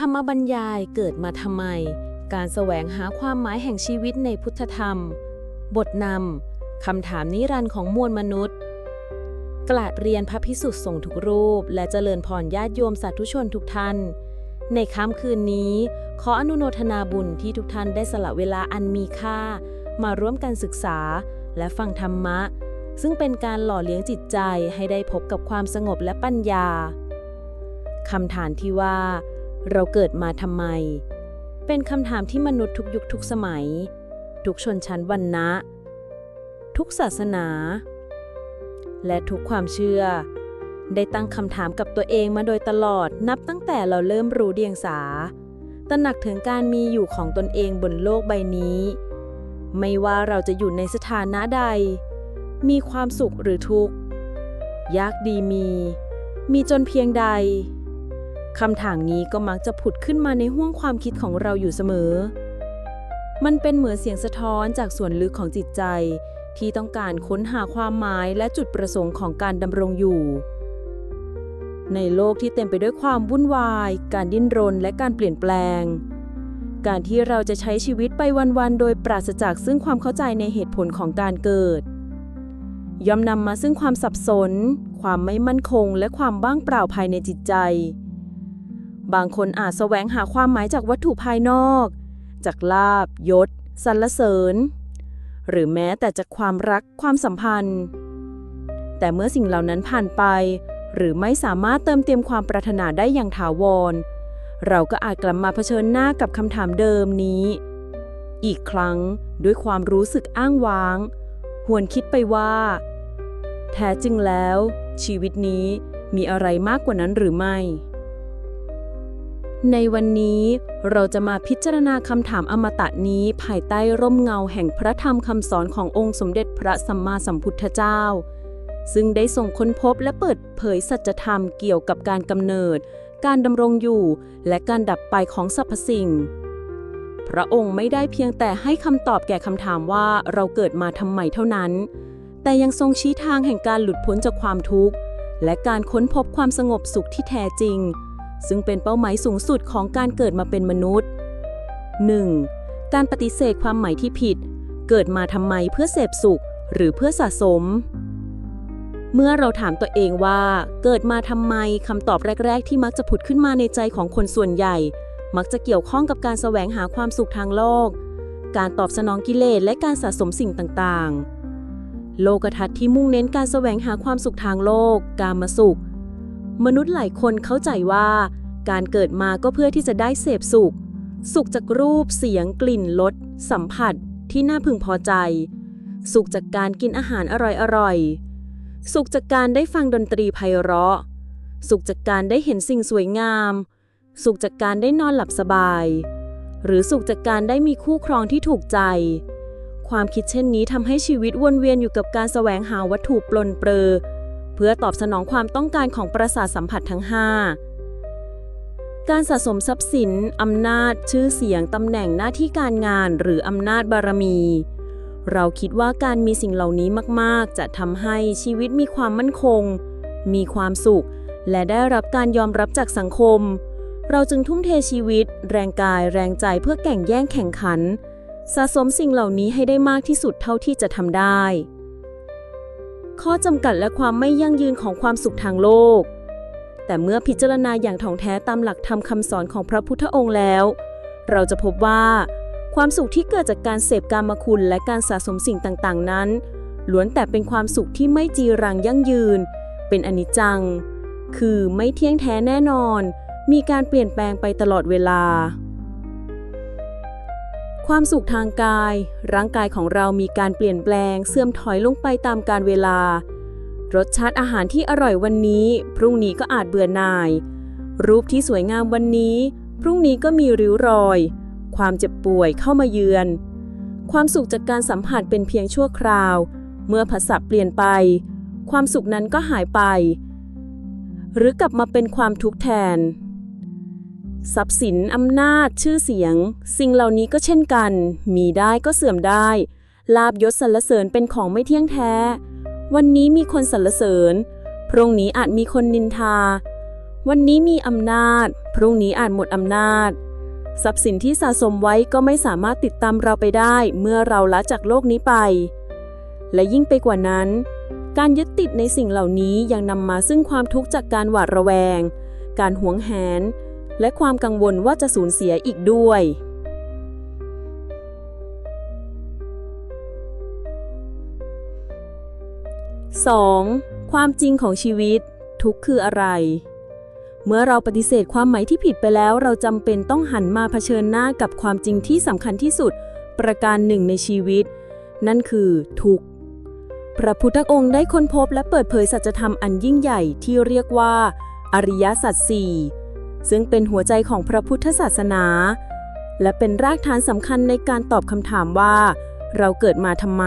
ธรรมบรรยายเกิดมาทำไม การแสวงหาความหมายแห่งชีวิตในพุทธธรรม บทนำคำถามนิรันดร์ของมวลมนุษย์ กราดเรียนพระพิสุทธิ์ส่งทุกรูป และเจริญพรญาติโยมสาธุชนทุกท่าน ในค่ำคืนนี้ ขออนุโมทนาบุญที่ทุกท่านได้สละเวลาอันมีค่า มาร่วมกันศึกษาและฟังธรรมะ ซึ่งเป็นการหล่อเลี้ยงจิตใจให้ได้พบกับความสงบและปัญญาคำถามที่ว่า เราเกิดมาทำไม เป็นคำถามที่มนุษย์ทุกยุคทุกสมัย ทุกชนชั้นวรรณะ ทุกศาสนา และทุกความเชื่อ ได้ตั้งคำถามกับตัวเองมาโดยตลอดนับตั้งแต่เราเริ่มรู้เดียงสา ตระหนักถึงการมีอยู่ของตนเองบนโลกใบนี้ ไม่ว่าเราจะอยู่ในสถานะใด มีความสุขหรือทุกข์ ยากดีมี มีจนเพียงใด คำถามนี้ก็มักจะผุดขึ้นมาในห้วงความคิดของเราอยู่เสมอ มันเป็นเหมือนเสียงสะท้อนจากส่วนลึกของจิตใจ ที่ต้องการค้นหาความหมายและจุดประสงค์ของการดำรงอยู่ ในโลกที่เต็มไปด้วยความวุ่นวาย การดิ้นรนและการเปลี่ยนแปลง การที่เราจะใช้ชีวิตไปวันๆ โดยปราศจากซึ่งความเข้าใจในเหตุผลของการเกิด ย่อมนำมาซึ่งความสับสน ความไม่มั่นคง และความบ้างเปล่าภายในจิตใจ บางคนอาจแสวงหาความหมายจากวัตถุภายนอก จากลาบยศสรรเสริญ หรือแม้แต่จากความรักความสัมพันธ์ แต่เมื่อสิ่งเหล่านั้นผ่านไป หรือไม่สามารถเติมเต็มความปรารถนาได้อย่างถาวร เราก็อาจกลับมาเผชิญหน้ากับคำถามเดิมนี้ อีกครั้งด้วยความรู้สึกอ้างว้าง หวนคิดไปว่า แท้จริงแล้ว ชีวิตนี้มีอะไรมากกว่านั้นหรือไม่ ในวันนี้เราจะมาพิจารณาคำถามอมตะนี้ภายใต้ร่มเงาแห่งพระธรรมคำสอนขององค์สมเด็จพระสัมมาสัมพุทธเจ้า ซึ่งได้ส่งค้นพบและเปิดเผยสัจธรรมเกี่ยวกับการกำเนิด การดำรงอยู่ และการดับไปของสรรพสิ่ง พระองค์ไม่ได้เพียงแต่ให้คำตอบแก่คำถามว่าเราเกิดมาทำไมเท่านั้น แต่ยังทรงชี้ทางแห่งการหลุดพ้นจากความทุกข์ และการค้นพบความสงบสุขที่แท้จริง ซึ่งเป็นเป้าหมายสูงสุดของการเกิดมาเป็นมนุษย์ 1. การปฏิเสธความหมายที่ผิด เกิดมาทำไมเพื่อเสพสุข หรือเพื่อสะสม เมื่อเราถามตัวเองว่า เกิดมาทำไมคำตอบแรก ๆ ที่มักจะผุดขึ้นมาในใจของคนส่วนใหญ่ มักจะเกี่ยวข้องกับการแสวงหาความสุขทางโลก การตอบสนองกิเลสและการสะสมสิ่งต่างๆ โลกทัศน์ที่มุ่งเน้นการแสวงหาความสุขทางโลก การมาสุข มนุษย์หลายคนเข้าใจว่า การเกิดมาก็เพื่อที่จะได้เสพสุข สุขจากรูปเสียงกลิ่นรสสัมผัสที่น่าพึงพอใจ สุขจากการกินอาหารอร่อยๆ สุขจากการได้ฟังดนตรีไพเราะ สุขจากการได้เห็นสิ่งสวยงาม สุขจากการได้นอนหลับสบาย หรือสุขจากการได้มีคู่ครองที่ถูกใจ ความคิดเช่นนี้ทำให้ชีวิตวนเวียนอยู่กับการแสวงหาวัตถุปลนเปลือ พื่อตอบสนองความต้องการของประสาทสัมผัสทั้ง 5 การสะสมทรัพย์สิน อำนาจ ชื่อเสียง ตำแหน่งหน้าที่การงาน หรืออำนาจบารมี เราคิดว่าการมีสิ่งเหล่านี้มาก ๆ จะทำให้ชีวิตมีความมั่นคง มีความสุข และได้รับการยอมรับจากสังคม เราจึงทุ่มเทชีวิต แรงกาย แรงใจเพื่อแข่งแย่งแข่งขัน สะสมสิ่งเหล่านี้ให้ได้มากที่สุดเท่าที่จะทำได้ ข้อจำกัดและความไม่ยั่งยืนของความสุขทางโลก แต่เมื่อพิจารณาอย่างถ่องแท้ตามหลักธรรมคำสอนของพระพุทธองค์แล้ว เราจะพบว่า ความสุขที่เกิดจากการเสพกามคุณและการสะสมสิ่งต่างๆ นั้น ล้วนแต่เป็นความสุขที่ไม่จีรังยั่งยืน เป็นอนิจจัง คือไม่เที่ยงแท้แน่นอน มีการเปลี่ยนแปลงไปตลอดเวลา ความสุขทางกาย ร่างกายของเรามีการเปลี่ยนแปลง เสื่อมถอยลงไปตามกาลเวลา รสชาติอาหารที่อร่อยวันนี้ พรุ่งนี้ก็อาจเบื่อหน่าย รูปที่สวยงามวันนี้ พรุ่งนี้ก็มีริ้วรอย ความเจ็บป่วยเข้ามาเยือน ความสุขจากการสัมผัสเป็นเพียงชั่วคราว เมื่อภาษาเปลี่ยนไป ความสุขนั้นก็หายไป หรือกลับมาเป็นความทุกข์แทน ทรัพย์สินอำนาจ ชื่อเสียง สิ่งเหล่านี้ก็เช่นกัน มีได้ก็เสื่อมได้ ลาบยศสรรเสริญเป็นของไม่เที่ยงแท้ วันนี้มีคนสรรเสริญ พรุ่งนี้อาจมีคนนินทา วันนี้มีอำนาจ พรุ่งนี้อาจหมดอำนาจ ทรัพย์สินที่สะสมไว้ก็ไม่สามารถติดตามเราไปได้ เมื่อเราละจากโลกนี้ไป และยิ่งไปกว่านั้น การยึดติดในสิ่งเหล่านี้ยังนำมาซึ่งความทุกข์จากการหวาดระแวง การหวงแหน และความกังวลว่าจะสูญเสียอีกด้วย 2. ความจริงของชีวิต ทุกคืออะไร เมื่อเราปฏิเสธความหมายที่ผิดไปแล้ว เราจำเป็นต้องหันมาเผชิญหน้ากับความจริงที่สำคัญที่สุด ประการหนึ่งในชีวิต นั่นคือทุกข์พระพุทธองค์ได้ค้นพบและเปิดเผยสัจธรรมอันยิ่งใหญ่ที่เรียกว่า อริยสัจสี่ ซึ่งเป็นหัวใจของพระพุทธศาสนา และเป็นรากฐานสำคัญในการตอบคำถามว่า เราเกิดมาทำไม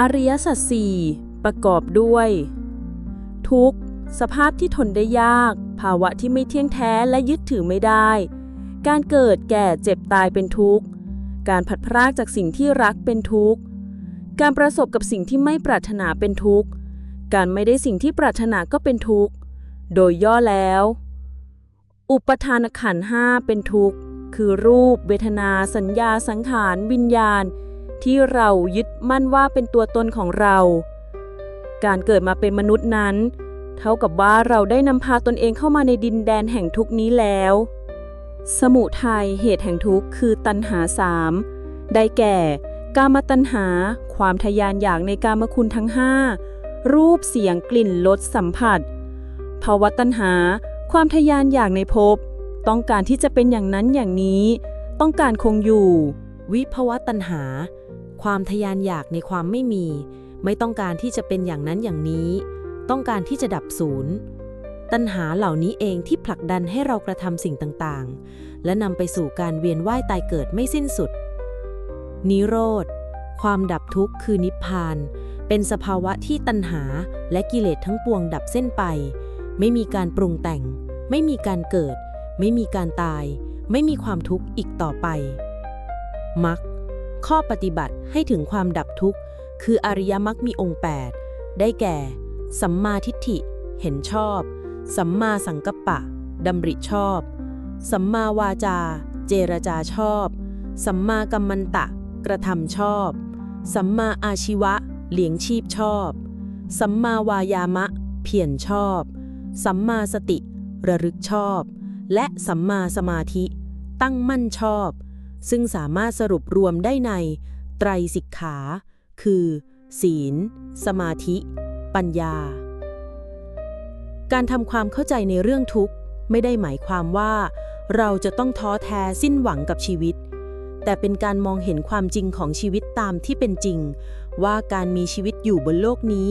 อริยสัจสี่ประกอบด้วย ทุกสภาพที่ทนได้ยาก ภาวะที่ไม่เที่ยงแท้และยึดถือไม่ได้ การเกิดแก่เจ็บตายเป็นทุกข์ การผัดพรากจากสิ่งที่รักเป็นทุกข์ การประสบกับสิ่งที่ไม่ปรารถนาเป็นทุกข์ การไม่ได้สิ่งที่ปรารถนาก็เป็นทุกข์ โดยย่อแล้ว อุปทานขันห้าเป็นทุกข์ คือรูป เวทนา สัญญา สังขาร วิญญาณ ที่เรายึดมั่นว่าเป็นตัวตนของเรา การเกิดมาเป็นมนุษย์นั้น เท่ากับว่าเราได้นำพาตนเองเข้ามาในดินแดนแห่งทุกนี้แล้ว สมุทัยเหตุแห่งทุกข์คือตัณหาสามได้แก่ กามตัณหา ความทยานอยากในกามคุณทั้งห้ารูปเสียงกลิ่นรสสัมผัสภาวะตัณหา ความทยานอยากในภพต้องการที่จะเป็นอย่างนั้นอย่างนี้ ต้องการคงอยู่ วิภวะตัณหา ความทยานอยากในความไม่มี ไม่ต้องการที่จะเป็นอย่างนั้นอย่างนี้ ต้องการที่จะดับศูนย์ ตัณหาเหล่านี้เองที่ผลักดันให้เรากระทำสิ่งต่างๆ และนำไปสู่การเวียนว่ายตายเกิดไม่สิ้นสุด นิโรธ ความดับทุกข์คือนิพพาน เป็นสภาวะที่ตัณหาและกิเลสทั้งปวงดับเส้นไป ไม่มีการปรุงแต่ง ไม่มีการเกิด ไม่มีการตาย ไม่มีความทุกข์อีกต่อไปมรรคข้อปฏิบัติให้ถึงความดับทุกข์ คืออริยมรรคมีองค์ 8 ได้แก่ สัมมาทิฏฐิ เห็นชอบ สัมมาสังกัปปะดำริชอบ สัมมาวาจา เจรจาชอบ สัมมากัมมันตะ กระทำชอบ สัมมาอาชีวะ เลี้ยงชีพชอบ สัมมาวายามะ เพียรชอบ สัมมาสติ ระลึกชอบ และสัมมาสมาธิ ตั้งมั่นชอบ ซึ่งสามารถสรุปรวมได้ใน ไตรสิกขา คือ ศีล สมาธิ ปัญญา การทำความเข้าใจในเรื่องทุกข์ ไม่ได้หมายความว่า เราจะต้องท้อแท้สิ้นหวังกับชีวิต แต่เป็นการมองเห็นความจริงของชีวิตตามที่เป็นจริง ว่าการมีชีวิตอยู่บนโลกนี้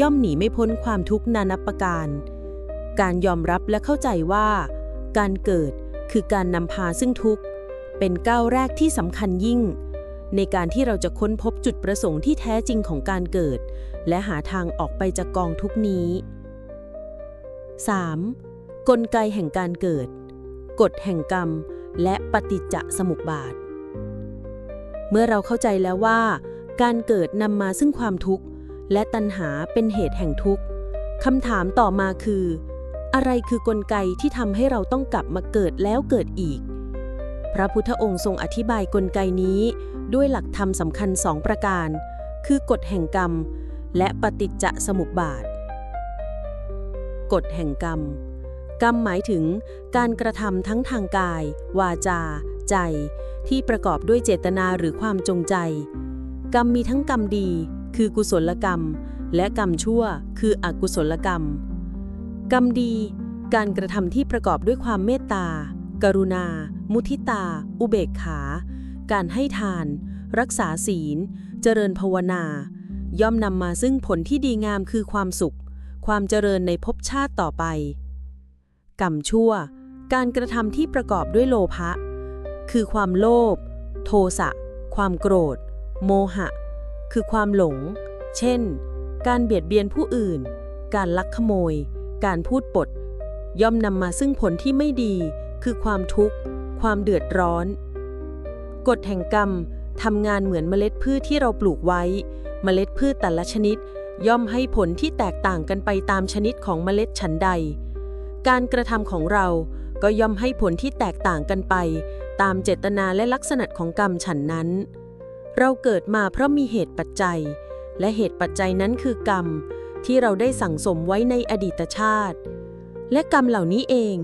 ย่อมหนีไม่พ้นความทุกข์นานับประการ การยอมรับและเข้าใจว่า การเกิดคือการนำพาซึ่งทุกข์ เป็นก้าวแรกที่สำคัญยิ่ง ในการที่เราจะค้นพบจุดประสงค์ที่แท้จริงของการเกิด และหาทางออกไปจากกองทุกข์นี้ 3. กลไกแห่งการเกิด กฎแห่งกรรม และปฏิจจสมุปบาท เมื่อเราเข้าใจแล้วว่า การเกิดนำมาซึ่งความทุกข์ และตัณหาเป็นเหตุแห่งทุกข์คำถามต่อมาคือ อะไรคือกลไกที่ทำให้เราต้องกลับมาเกิดแล้วเกิดอีก พระพุทธองค์ทรงอธิบายกลไกนี้ ด้วยหลักธรรมสำคัญสองประการ คือกฎแห่งกรรม และปฏิจจสมุปบาท กฎแห่งกรรม กรรมหมายถึงการกระทำทั้งทางกาย วาจา ใจ ที่ประกอบด้วยเจตนาหรือความจงใจ กรรมมีทั้งกรรมดี คือกุศลกรรม และกรรมชั่ว คืออกุศลกรรม กรรมดี การกระทำที่ประกอบด้วยความเมตตา กรุณา มุทิตา อุเบกขา การให้ทาน รักษาศีล เจริญภาวนา ย่อมนำมาซึ่งผลที่ดีงามคือความสุข ความเจริญในภพชาติต่อไป กรรมชั่ว การกระทำที่ประกอบด้วยโลภะ คือความโลภ โทสะ ความโกรธ โมหะ คือความหลง เช่น การเบียดเบียนผู้อื่น การลักขโมย การพูดปด ย่อมนำมาซึ่งผลที่ไม่ดี คือความทุกข์ ความเดือดร้อน กฎแห่งกรรมทำงานเหมือนเมล็ดพืชที่เราปลูกไว้ เมล็ดพืชแต่ละชนิด ย่อมให้ผลที่แตกต่างกันไปตามชนิดของเมล็ดฉันใด การกระทำของเราก็ย่อมให้ผลที่แตกต่างกันไป ตามเจตนาและลักษณะของกรรมฉันนั้น เราเกิดมาเพราะมีเหตุปัจจัย และเหตุปัจจัยนั้นคือกรรม ที่เราได้สั่งสมไว้ในอดีตชาติ และกรรมเหล่านี้เอง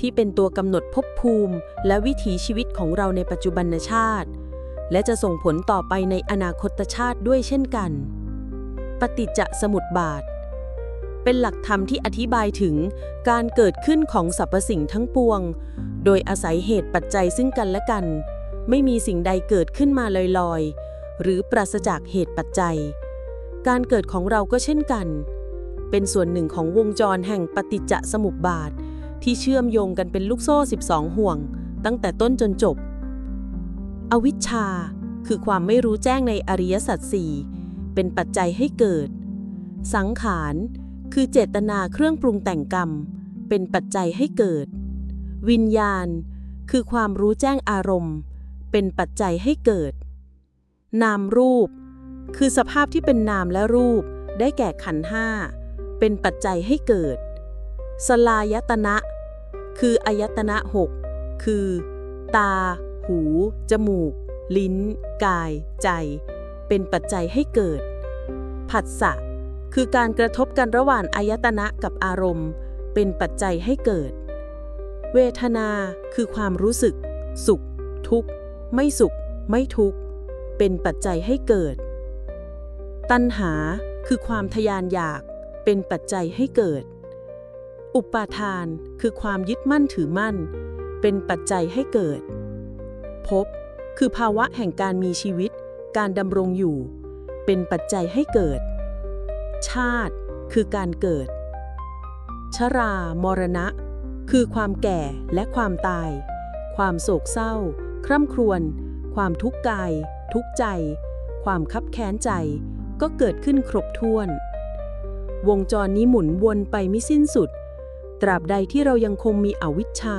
ที่เป็นตัวกำหนดภพภูมิ และวิถีชีวิตของเราในปัจจุบันชาติ และจะส่งผลต่อไปในอนาคตชาติด้วยเช่นกัน ปฏิจจสมุปบาท เป็นหลักธรรมที่อธิบายถึงการเกิดขึ้นของสรรพสิ่งทั้งปวง โดยอาศัยเหตุปัจจัยซึ่งกันและกัน ไม่มีสิ่งใดเกิดขึ้นมาลอยๆ หรือปราศจากเหตุปัจจัย การเกิดของเราก็เช่นกัน เป็นส่วนหนึ่งของวงจรแห่งปฏิจจสมุปบาท ที่เชื่อมโยงกันเป็นลูกโซ่ 12 ห่วง ตั้งแต่ต้นจนจบ อวิชชาคือความไม่รู้แจ้งในอริยสัจสี่ เป็นปัจจัยให้เกิด สังขารคือเจตนาเครื่องปรุงแต่งกรรม เป็นปัจจัยให้เกิด วิญญาณ คือความรู้แจ้งอารมณ์ เป็นปัจจัยให้เกิด นามรูป คือสภาพที่เป็นนามและรูป ได้แก่ขันห้า เป็นปัจจัยให้เกิด สลายตนะ คืออายตนะหกคือ ตา หู จมูก ลิ้น กาย ใจ เป็นปัจจัยให้เกิด ผัสสะ คือการกระทบกันระหว่างอายตนะกับอารมณ์ เป็นปัจจัยให้เกิด เวทนา คือความรู้สึก สุข ทุกข์ ไม่สุข ไม่ทุกข์ เป็นปัจจัยให้เกิด ตัณหา คือความทยานอยาก เป็นปัจจัยให้เกิด อุปาทาน คือความยึดมั่นถือมั่น เป็นปัจจัยให้เกิด ภพ คือภาวะแห่งการมีชีวิต การดำรงอยู่ เป็นปัจจัยให้เกิด ชาติคือการเกิด ชรา มรณะ คือความแก่และความตาย ความโศกเศร้า คร่ำครวญ ความทุกข์กาย ทุกข์ใจ ความคับแค้นใจ ก็เกิดขึ้นครบถ้วน วงจรนี้หมุนวนไปไม่สิ้นสุด ตราบใดที่เรายังคงมีอวิชชา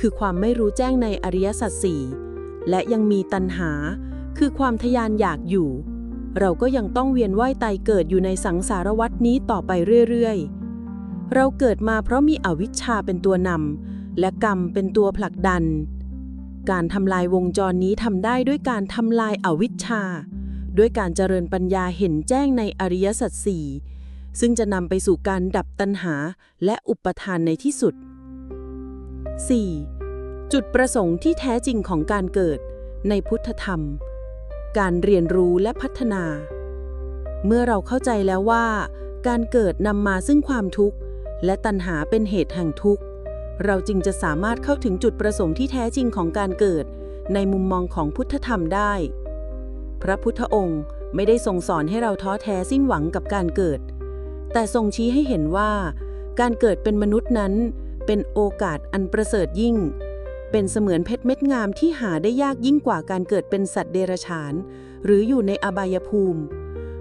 คือความไม่รู้แจ้งในอริยสัจสี่และยังมีตัณหา คือความทยานอยากอยู่ เราก็ยังต้องเวียนว่ายตายเกิดอยู่ในสังสารวัฏนี้ต่อไปเรื่อยๆ เราเกิดมาเพราะมีอวิชชาเป็นตัวนำและกรรมเป็นตัวผลักดัน การทำลายวงจรนี้ทำได้ด้วยการทำลายอวิชชา ด้วยการเจริญปัญญาเห็นแจ้งในอริยสัจสี่ซึ่งจะนำไปสู่การดับตัณหาและอุปทานในที่สุด 4. จุดประสงค์ที่แท้จริงของการเกิดในพุทธธรรม การเรียนรู้และพัฒนา เมื่อเราเข้าใจแล้วว่า การเกิดนำมาซึ่งความทุกข์ และตัณหาเป็นเหตุแห่งทุกข์ เราจึงจะสามารถเข้าถึงจุดประสงค์ที่แท้จริงของการเกิด ในมุมมองของพุทธธรรมได้ พระพุทธองค์ไม่ได้ทรงสอนให้เราท้อแท้สิ้นหวังกับการเกิด แต่ทรงชี้ให้เห็นว่า การเกิดเป็นมนุษย์นั้น เป็นโอกาสอันประเสริฐยิ่ง เป็นเสมือนเพชรเม็ดงามที่หาได้ยากยิ่งกว่าการเกิดเป็นสัตว์เดรัจฉาน หรืออยู่ในอบายภูมิ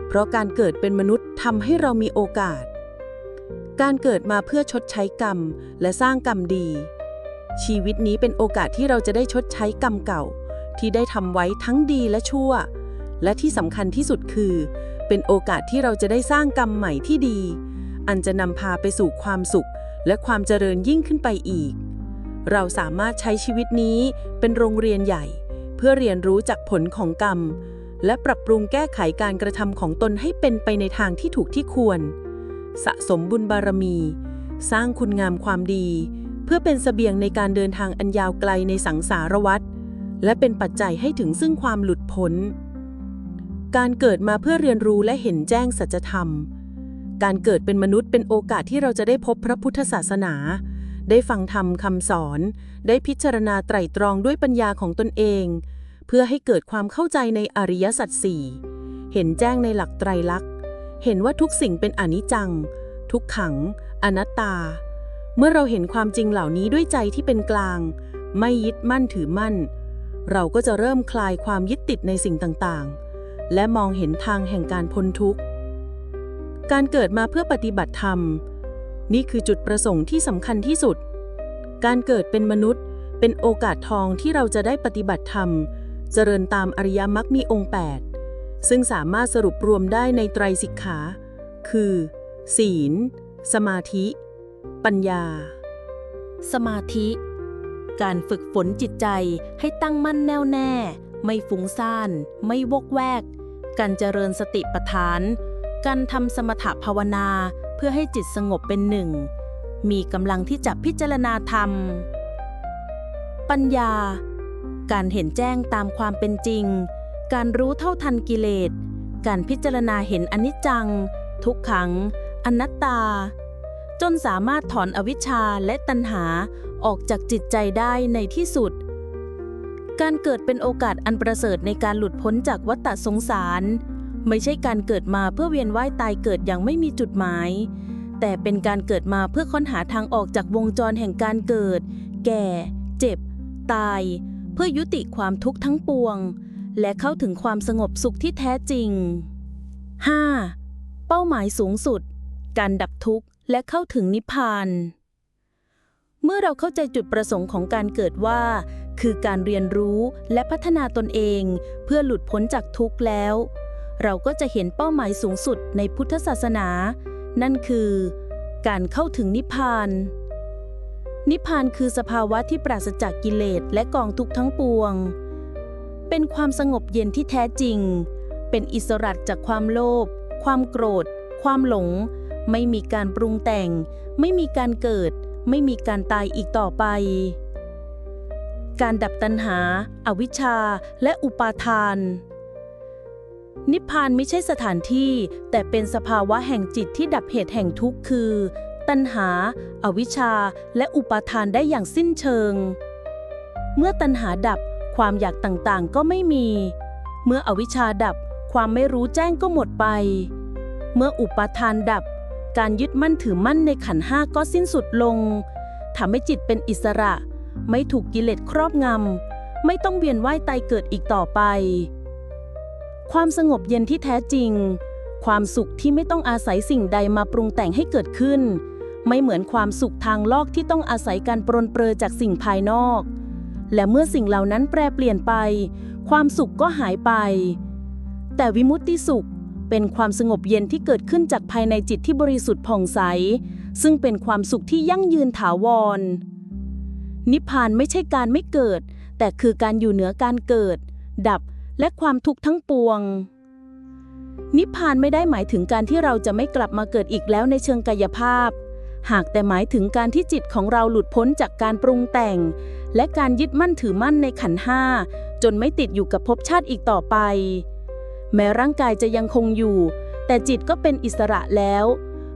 เพราะการเกิดเป็นมนุษย์ทำให้เรามีโอกาส การเกิดมาเพื่อชดใช้กรรม และสร้างกรรมดี ชีวิตนี้เป็นโอกาสที่เราจะได้ชดใช้กรรมเก่า ที่ได้ทำไว้ทั้งดีและชั่ว และที่สำคัญที่สุดคือ เป็นโอกาสที่เราจะได้สร้างกรรมใหม่ที่ดี อันจะนำพาไปสู่ความสุข และความเจริญยิ่งขึ้นไปอีก เราสามารถใช้ชีวิตนี้เป็นโรงเรียนใหญ่ เพื่อเรียนรู้จากผลของกรรม และปรับปรุงแก้ไขการกระทำของตนให้เป็นไปในทางที่ถูกที่ควร สะสมบุญบารมี สร้างคุณงามความดี เพื่อเป็นเสบียงในการเดินทางอันยาวไกลในสังสารวัฏและเป็นปัจจัยให้ถึงซึ่งความหลุดพ้น การเกิดมาเพื่อเรียนรู้และเห็นแจ้งสัจธรรม การเกิดเป็นมนุษย์เป็นโอกาสที่เราจะได้พบพระพุทธศาสนา ได้ฟังธรรมคำสอน ได้พิจารณาไตร่ตรองด้วยปัญญาของตนเอง เพื่อให้เกิดความเข้าใจในอริยสัจสี่เห็นแจ้งในหลักไตรลักษณ์ เห็นว่าทุกสิ่งเป็นอนิจจัง ทุกขัง อนัตตา เมื่อเราเห็นความจริงเหล่านี้ด้วยใจที่เป็นกลาง ไม่ยึดมั่นถือมั่น เราก็จะเริ่มคลายความยึดติดในสิ่งต่างๆ และมองเห็นทางแห่งการพ้นทุกข์ การเกิดมาเพื่อปฏิบัติธรรม นี่คือจุดประสงค์ที่สำคัญที่สุด การเกิดเป็นมนุษย์ เป็นโอกาสทองที่เราจะได้ปฏิบัติธรรม เจริญตามอริยมรรคมีองค์ 8 ซึ่งสามารถสรุปรวมได้ในไตรสิกขา คือ ศีล สมาธิ ปัญญา สมาธิ การฝึกฝนจิตใจให้ตั้งมั่นแน่วแน่ ไม่ฟุ้งซ่าน ไม่วกแวก การเจริญสติปัฏฐาน การทำสมถภาวนา เพื่อให้จิตสงบเป็นหนึ่ง มีกำลังที่จะพิจารณาธรรม ปัญญา การเห็นแจ้งตามความเป็นจริง การรู้เท่าทันกิเลส การพิจารณาเห็นอนิจจัง ทุกขัง อนัตตา จนสามารถถอนอวิชชาและตัณหาออกจากจิตใจได้ในที่สุด การเกิดเป็นโอกาสอันประเสริฐในการหลุดพ้นจากวัฏฏสงสาร ไม่ใช่การเกิดมาเพื่อเวียนว่ายตายเกิดอย่างไม่มีจุดหมาย แต่เป็นการเกิดมาเพื่อค้นหาทางออกจากวงจรแห่งการเกิด แก่ เจ็บ ตาย เพื่อยุติความทุกข์ทั้งปวง และเข้าถึงความสงบสุขที่แท้จริง 5. เป้าหมายสูงสุด การดับทุกข์และเข้าถึงนิพพานเมื่อเราเข้าใจจุดประสงค์ของการเกิดว่า คือการเรียนรู้และพัฒนาตนเอง เพื่อหลุดพ้นจากทุกข์แล้ว เราก็จะเห็นเป้าหมายสูงสุดในพุทธศาสนา นั่นคือ การเข้าถึงนิพพาน นิพพานคือสภาวะที่ปราศจากกิเลสและกองทุกข์ทั้งปวง เป็นความสงบเย็นที่แท้จริง เป็นอิสระจากความโลภ ความโกรธ ความหลง ไม่มีการปรุงแต่ง ไม่มีการเกิด ไม่มีการตายอีกต่อไปการดับตัณหาอาวิชชา และอุปาทาน นิพพานไม่ใช่สถานที่ แต่เป็นสภาวะแห่งจิตที่ดับเหตุแห่งทุกข์คือ ตัณหาอาวิชชา และอุปาทานได้อย่างสิ้นเชิง เมื่อตัณหาดับความอยากต่างๆก็ไม่มี เมื่ออวิชชาดับความไม่รู้แจ้งก็หมดไป เมื่ออุปาทานดับ การยึดมั่นถือมั่นในขันห้าก็สิ้นสุดลงทำให้จิตเป็นอิสระ ไม่ถูกกิเลสครอบงำไม่ต้องเวียนว่ายตายเกิดอีกต่อไป ความสงบเย็นที่แท้จริง ความสุขที่ไม่ต้องอาศัยสิ่งใดมาปรุงแต่งให้เกิดขึ้น ไม่เหมือนความสุขทางโลกที่ต้องอาศัยการปรนเปรอจากสิ่งภายนอก และเมื่อสิ่งเหล่านั้นแปรเปลี่ยนไป ความสุขก็หายไป แต่วิมุตติสุขเป็นความสงบเย็นที่เกิดขึ้นจากภายในจิตที่บริสุทธิ์ผ่องใส ซึ่งเป็นความสุขที่ยั่งยืนถาวร นิพพานไม่ใช่การไม่เกิด แต่คือการอยู่เหนือการเกิด ดับ และความทุกข์ทั้งปวง นิพพานไม่ได้หมายถึงการที่เราจะไม่กลับมาเกิดอีกแล้วในเชิงกายภาพ หากแต่หมายถึงการที่จิตของเราหลุดพ้นจากการปรุงแต่ง และการยึดมั่นถือมั่นในขันห้า จนไม่ติดอยู่กับภพชาติอีกต่อไป แม้ร่างกายจะยังคงอยู่ แต่จิตก็เป็นอิสระแล้ว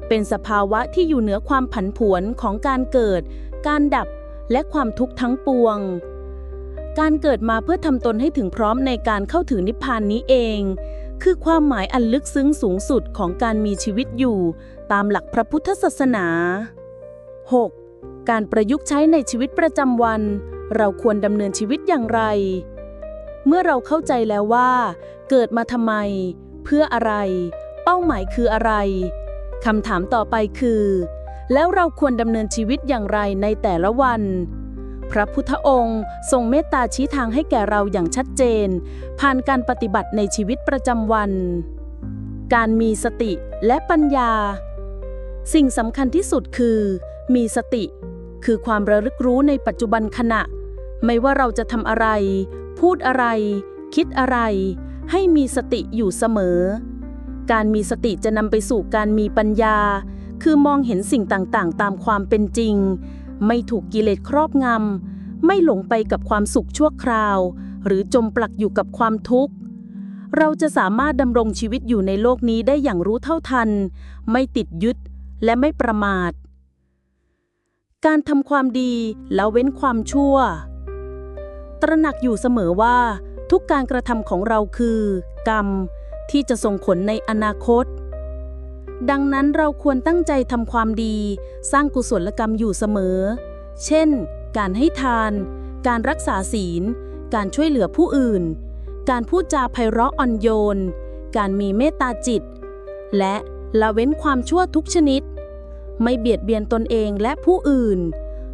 เป็นสภาวะที่อยู่เหนือความผันผวนของการเกิด การดับและความทุกข์ทั้งปวง การเกิดมาเพื่อทำตนให้ถึงพร้อมในการเข้าถึงนิพพานนี้เอง คือความหมายอันลึกซึ้งสูงสุดของการมีชีวิตอยู่ ตามหลักพระพุทธศาสนา 6. การประยุกต์ใช้ในชีวิตประจำวัน เราควรดำเนินชีวิตอย่างไร เมื่อเราเข้าใจแล้วว่า เกิดมาทำไม เพื่ออะไร เป้าหมายคืออะไรคำถามต่อไปคือ แล้วเราควรดำเนินชีวิตอย่างไรในแต่ละวัน พระพุทธองค์ ทรงเมตตาชี้ทางให้แก่เราอย่างชัดเจน ผ่านการปฏิบัติในชีวิตประจำวัน การมีสติและปัญญา สิ่งสำคัญที่สุดคือ มีสติ คือความระลึกรู้ในปัจจุบันขณะ ไม่ว่าเราจะทำอะไร พูดอะไร คิดอะไร ให้มีสติอยู่เสมอ การมีสติจะนำไปสู่การมีปัญญา คือมองเห็นสิ่งต่างๆ ตามความเป็นจริง ไม่ถูกกิเลสครอบงำ ไม่หลงไปกับความสุขชั่วคราว หรือจมปลักอยู่กับความทุกข์ เราจะสามารถดำรงชีวิตอยู่ในโลกนี้ได้อย่างรู้เท่าทัน ไม่ติดยึดและไม่ประมาท การทำความดีแล้วเว้นความชั่ว ตระหนักอยู่เสมอว่า ทุกการกระทำของเราคือ กรรม ที่จะส่งผลในอนาคต ดังนั้นเราควรตั้งใจทำความดี สร้างกุศลกรรมอยู่เสมอ เช่น การให้ทาน การรักษาศีล การช่วยเหลือผู้อื่น การพูดจาไพเราะอ่อนโยน การมีเมตตาจิต และละเว้นความชั่วทุกชนิด ไม่เบียดเบียนตนเองและผู้อื่น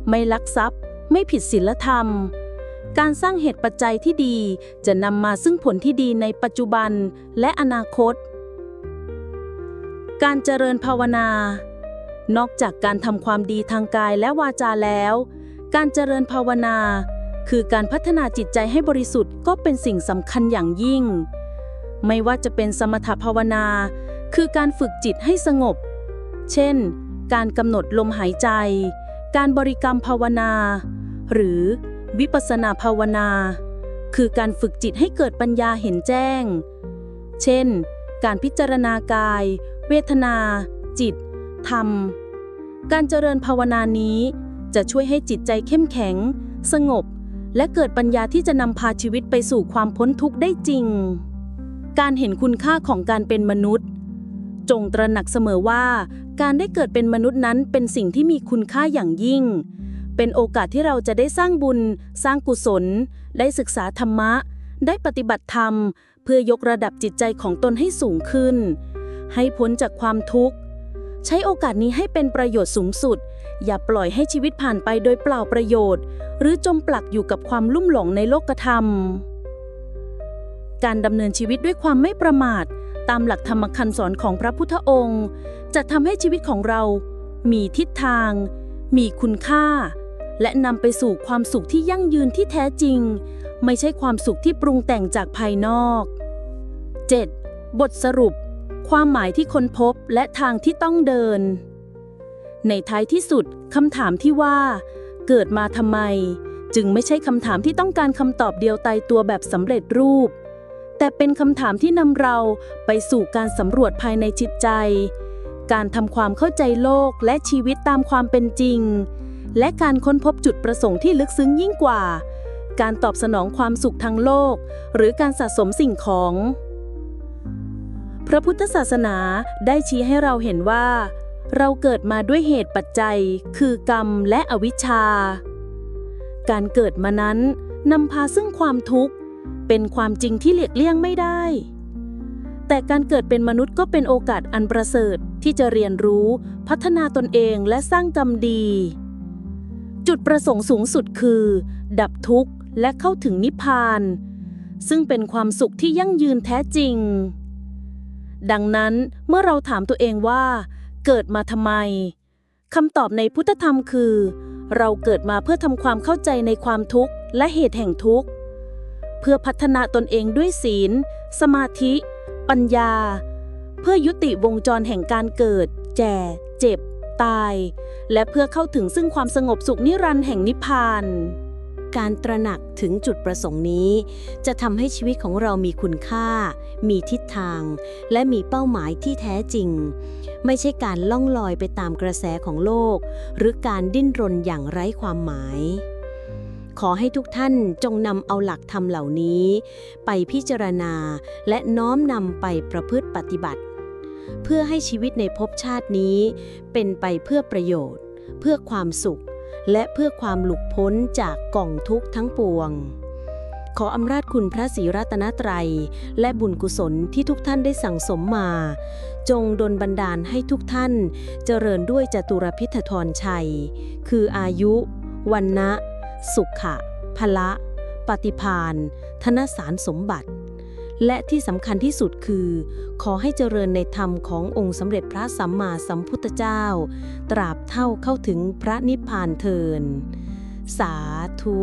ไม่ลักทรัพย์ ไม่ผิดศีลธรรม การสร้างเหตุปัจจัยที่ดีจะนำมาซึ่งผลที่ดีในปัจจุบันและอนาคต การเจริญภาวนา นอกจากการทำความดีทางกายและวาจาแล้ว การเจริญภาวนา คือการพัฒนาจิตใจให้บริสุทธิ์ก็เป็นสิ่งสำคัญอย่างยิ่ง ไม่ว่าจะเป็นสมถภาวนา คือการฝึกจิตให้สงบ เช่น การกำหนดลมหายใจ การบริกรรมภาวนา หรือวิปัสนาภาวนา คือการฝึกจิตให้เกิดปัญญาเห็นแจ้ง เช่น การพิจารณากาย เวทนา จิต ธรรม การเจริญภาวนานี้ จะช่วยให้จิตใจเข้มแข็ง สงบ และเกิดปัญญาที่จะนำพาชีวิตไปสู่ความพ้นทุกข์ได้จริง การเห็นคุณค่าของการเป็นมนุษย์ จงตระหนักเสมอว่า การได้เกิดเป็นมนุษย์นั้นเป็นสิ่งที่มีคุณค่าอย่างยิ่ง เป็นโอกาสที่เราจะได้สร้างบุญ สร้างกุศล ได้ศึกษาธรรมะ ได้ปฏิบัติธรรม เพื่อยกระดับจิตใจของตนให้สูงขึ้น ให้พ้นจากความทุกข์ ใช้โอกาสนี้ให้เป็นประโยชน์สูงสุด อย่าปล่อยให้ชีวิตผ่านไปโดยเปล่าประโยชน์ หรือจมปลักอยู่กับความลุ่มหลงในโลกธรรม การดำเนินชีวิตด้วยความไม่ประมาท ตามหลักธรรมคำสอนของพระพุทธองค์ จะทำให้ชีวิตของเรา มีทิศทาง มีคุณค่า และนำไปสู่ความสุขที่ยั่งยืนที่แท้จริง ไม่ใช่ความสุขที่ปรุงแต่งจากภายนอก 7. บทสรุป ความหมายที่ค้นพบและทางที่ต้องเดิน ในท้ายที่สุดคำถามที่ว่า เกิดมาทำไม จึงไม่ใช่คำถามที่ต้องการคำตอบเดียวตายตัวแบบสำเร็จรูป แต่เป็นคำถามที่นำเราไปสู่การสำรวจภายในจิตใจ การทำความเข้าใจโลกและชีวิตตามความเป็นจริง และการค้นพบจุดประสงค์ที่ลึกซึ้งยิ่งกว่า การตอบสนองความสุขทางโลก หรือการสะสมสิ่งของ พระพุทธศาสนาได้ชี้ให้เราเห็นว่า เราเกิดมาด้วยเหตุปัจจัย คือกรรมและอวิชชา การเกิดมานั้นนำพาซึ่งความทุกข์ เป็นความจริงที่เลียกเลี่ยงไม่ได้ แต่การเกิดเป็นมนุษย์ก็เป็นโอกาสอันประเสริฐที่จะเรียนรู้พัฒนาตนเองและสร้างกรรมดี จุดประสงค์สูงสุดคือ ดับทุกข์และเข้าถึงนิพพาน ซึ่งเป็นความสุขที่ยั่งยืนแท้จริง ดังนั้นเมื่อเราถามตัวเองว่า เกิดมาทำไมคำตอบในพุทธธรรมคือ เราเกิดมาเพื่อทำความเข้าใจในความทุกข์และเหตุแห่งทุกข์ เพื่อพัฒนาตนเองด้วยศีล สมาธิ ปัญญา เพื่อยุติวงจรแห่งการเกิด แก่เจ็บ ตาย และเพื่อเข้าถึงซึ่งความสงบสุขนิรันดร์แห่งนิพพาน การตระหนักถึงจุดประสงค์นี้ จะทำให้ชีวิตของเรามีคุณค่า มีทิศทาง และมีเป้าหมายที่แท้จริง ไม่ใช่การล่องลอยไปตามกระแสของโลก หรือการดิ้นรนอย่างไร้ความหมาย ขอให้ทุกท่านจงนำเอาหลักธรรมเหล่านี้ ไปพิจารณาและน้อมนำไปประพฤติปฏิบัติ เพื่อให้ชีวิตในภพชาตินี้ เป็นไปเพื่อประโยชน์ เพื่อความสุข และเพื่อความหลุดพ้นจากกล่องทุกข์ทั้งปวง ขออำนาจคุณพระศรีรัตนตรัย และบุญกุศลที่ทุกท่านได้สั่งสมมา จงดลบันดาลให้ทุกท่าน เจริญด้วยจตุรพิธทรชัย คืออายุ วันนะ สุขะพละ ปฏิพานธนสารสมบัติ และที่สำคัญที่สุดคือ ขอให้เจริญในธรรมขององค์สมเด็จพระสัมมาสัมพุทธเจ้า ตราบเท่าเข้าถึงพระนิพพานเทิน สาธุ